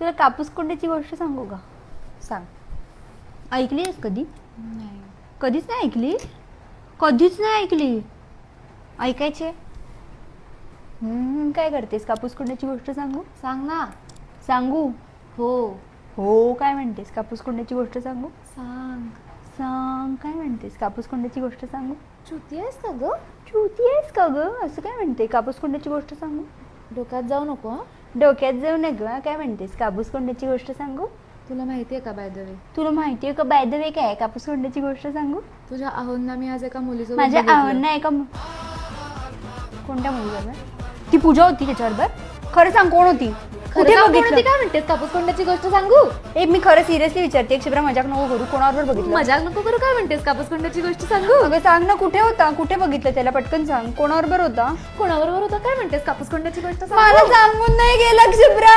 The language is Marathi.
तुला कापूस कोंड्याची गोष्ट सांगू का? सांग. ऐकली आहेस कधी? नाही. कधीच नाही ऐकली? कधीच नाही ऐकली? ऐकायचे? काय करतेस? कापूस कोंड्याची गोष्ट सांगू? सांग ना. सांगू? हो. हो काय म्हणतेस? कापूस कोंड्याची गोष्ट सांगू? सांग. सांग काय म्हणतेस? कापूस कोंड्याची गोष्ट सांगू? चुती आहेस का ग? चुती आहेस का ग? असं काय म्हणते? कापूस कोंड्याची गोष्ट सांगू? डोक्यात जाऊ नको हं? डोक्यात जाऊ नये ग काय म्हणतेस? कापूस कोंड्याची गोष्ट सांगू? तुला माहिती आहे का बाय द वे तुला माहिती आहे का? बाय द वे काय आहे? कापूस कोंड्याची गोष्ट सांगू? तुझ्या आहोंना मी आज एका मुलीसोबत माझ्या बघितलं. एका मु- कोणत्या मुलीबरोबर ती पूजा होती त्याच्याबरोबर? खरं सांग कोण होती? कुठे बघितलं? काय म्हणतेस? कापूस कोंड्याची गोष्ट सांगू? ए मी खरं सिरियसली विचारते एक शिबरा मजाक नको करू कोणाबरोबर बघितलं? मजाक नको करू काय म्हणतेस? कापूस कोंड्याची गोष्ट सांगू? अगं सांग ना कुठे होता? कुठे बघितलं त्याला? पटकन सांग. कोणाबरोबर होता? कोणाबरोबर होतं? काय म्हणतेस? कापूस कोंड्याची गोष्ट मला सांगू सांगून नाही गेला शिबरा